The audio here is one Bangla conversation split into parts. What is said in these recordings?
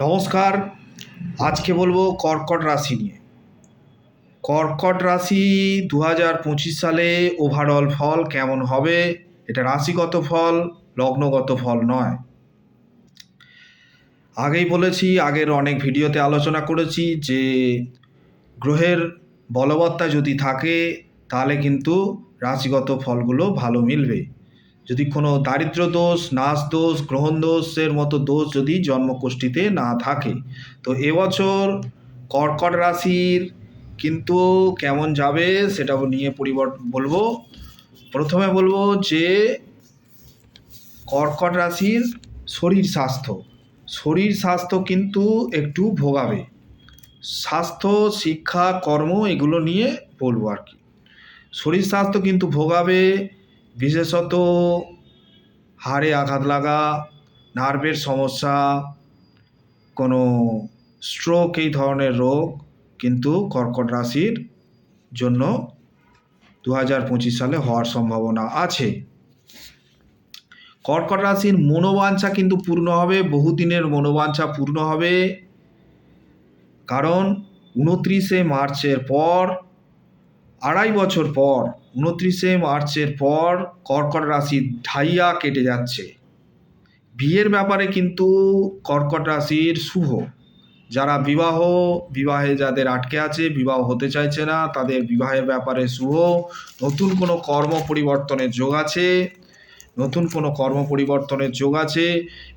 নমস্কার। আজকে বলব কর্কট রাশি নিয়ে। কর্কট রাশি দু হাজার পঁচিশ সালে ওভারঅল ফল কেমন হবে? এটা রাশিগত ফল, লগ্নগত ফল নয়। আগেই বলেছি, আগের অনেক ভিডিওতে আলোচনা করেছি যে গ্রহের বলবত্তা যদি থাকে, তাহলে কিন্তু রাশিগত ফলগুলো ভালো মিলবে। যদি কোনো দারিদ্র দোষ, নাশ দোষ, গ্রহণ দোষের মতো দোষ যদি জন্মকোষ্ঠীতে না থাকে, তো এবছর কর্কট রাশির কিন্তু কেমন যাবে সেটা নিয়ে পরিবর্তন বলব। প্রথমে বলব যে কর্কট রাশির শরীর স্বাস্থ্য শরীর স্বাস্থ্য কিন্তু একটু ভোগাবে। স্বাস্থ্য, শিক্ষা, কর্ম এগুলো নিয়ে বলব আর কি। শরীর স্বাস্থ্য কিন্তু ভোগাবে বিশেষত হাড়ে আঘাত লাগা, নার্ভের সমস্যা, কোনো স্ট্রোক এই ধরনের রোগ কিন্তু কর্কট রাশির জন্য দু হাজার পঁচিশ সালে হওয়ার সম্ভাবনা আছে। কর্কট রাশির মনোবাঞ্ছা কিন্তু পূর্ণ হবে, বহুদিনের মনোবাঞ্ছা পূর্ণ হবে। কারণ উনত্রিশে মার্চের পর আড়াই বছর পর, উনত্রিশে মার্চের পর কর্কট রাশি ঢাইয়া কেটে যাচ্ছে। বিয়ের ব্যাপারে কিন্তু কর্কট রাশির শুভ। যারা বিবাহ, বিবাহে যাদের আটকে আছে, বিবাহ হতে চাইছে না, তাদের বিবাহের ব্যাপারে শুভ। নতুন কোনো কর্ম পরিবর্তনের যোগ আছে। নতুন কোনো কর্ম পরিবর্তনের যোগ আছে।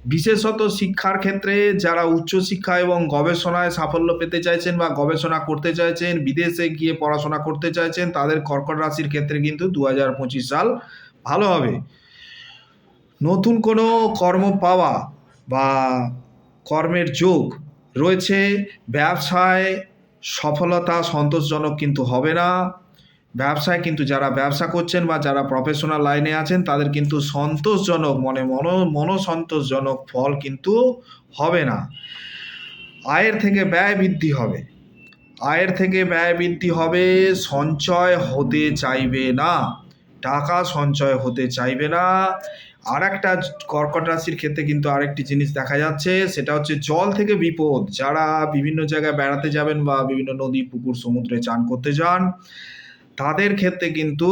বিশেষত শিক্ষার ক্ষেত্রে যারা উচ্চশিক্ষা এবং গবেষণায় সাফল্য পেতে চাইছেন বা গবেষণা করতে চাইছেন, বিদেশে গিয়ে পড়াশোনা করতে চাইছেন, তাদের কর্কট রাশির ক্ষেত্রে কিন্তু দু পঁচিশ সাল ভালো হবে। নতুন কোনো কর্ম পাওয়া বা কর্মের যোগ রয়েছে, ব্যবসায় সফলতা সন্তোষজনক কিন্তু হবে না। ব্যবসায় কিন্তু যারা ব্যবসা করছেন বা যারা প্রফেশনাল লাইনে আছেন, তাদের কিন্তু সন্তোষজনক মনে মনো, মনসন্তোষজনক ফল কিন্তু হবে না। আয়ের থেকে ব্যয় বৃদ্ধি হবে। আয়ের থেকে ব্যয় বৃদ্ধি হবে, সঞ্চয় হতে চাইবে না। টাকা সঞ্চয় হতে চাইবে না। আর একটা কর্কট রাশির ক্ষেত্রে কিন্তু আরেকটি জিনিস দেখা যাচ্ছে, সেটা হচ্ছে জল থেকে বিপদ। যারা বিভিন্ন জায়গায় বেড়াতে যাবেন বা বিভিন্ন নদী, পুকুর, সমুদ্রে চান করতে যান তাদের ক্ষেত্রে কিন্তু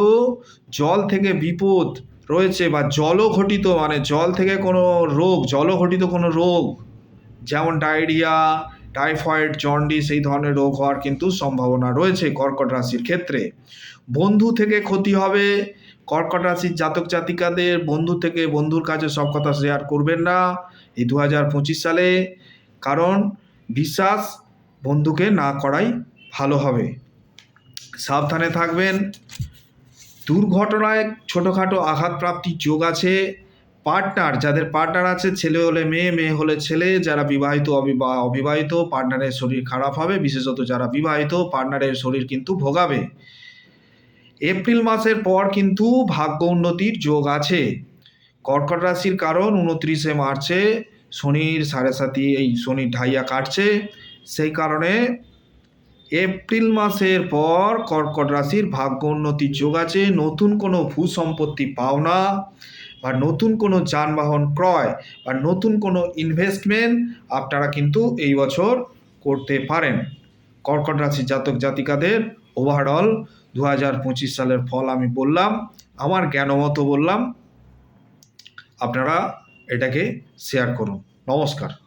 জল থেকে বিপদ রয়েছে বা জলঘটিত মানে জল থেকে কোনো রোগ জলঘটিত কোনো রোগ, যেমন ডায়রিয়া, টাইফয়েড, জন্ডিস এই ধরনের রোগ হওয়ার কিন্তু সম্ভাবনা রয়েছে কর্কট রাশির ক্ষেত্রে। বন্ধু থেকে ক্ষতি হবে, কর্কট রাশির জাতক জাতিকাদের বন্ধু থেকে বন্ধুর কাছে সব কথা শেয়ার করবেন না এই দু হাজার পঁচিশ সালে, কারণ বিশ্বাস বন্ধুকে না করাই ভালো হবে। সাবধানে থাকবেন। দুর্ঘটনায় ছোটোখাটো আঘাতপ্রাপ্তির যোগ আছে। পার্টনার, যাদের পার্টনার আছে, ছেলে হলে মেয়ে মেয়ে হলে ছেলে, যারা বিবাহিত অবিবাহ অবিবাহিত, পার্টনারের শরীর খারাপ হবে, বিশেষত যারা বিবাহিত, পার্টনারের শরীর কিন্তু ভোগাবে। এপ্রিল মাসের পর কিন্তু ভাগ্য উন্নতির যোগ আছে। কর্কট রাশির কারণ, উনত্রিশে মার্চে শনির সাড়ে সাতি, এই শনির ঢাইয়া কাটছে। সেই কারণে এপ্রিল মাসের পর কর্কট রাশির ভাগ্য উন্নতির যোগ আছে, নতুন কোনো ভূ সম্পত্তি পাওনা বা নতুন কোনো যানবাহন ক্রয় বা নতুন কোনো ইনভেস্টমেন্ট আপনারা কিন্তু এই বছর করতে পারেন। কর্কট রাশির জাতক জাতিকাদের ওভারঅল দু হাজার পঁচিশ সালের ফল আমি বললাম, আমার জ্ঞানমতো বললাম, আপনারা এটাকে শেয়ার করুন। নমস্কার।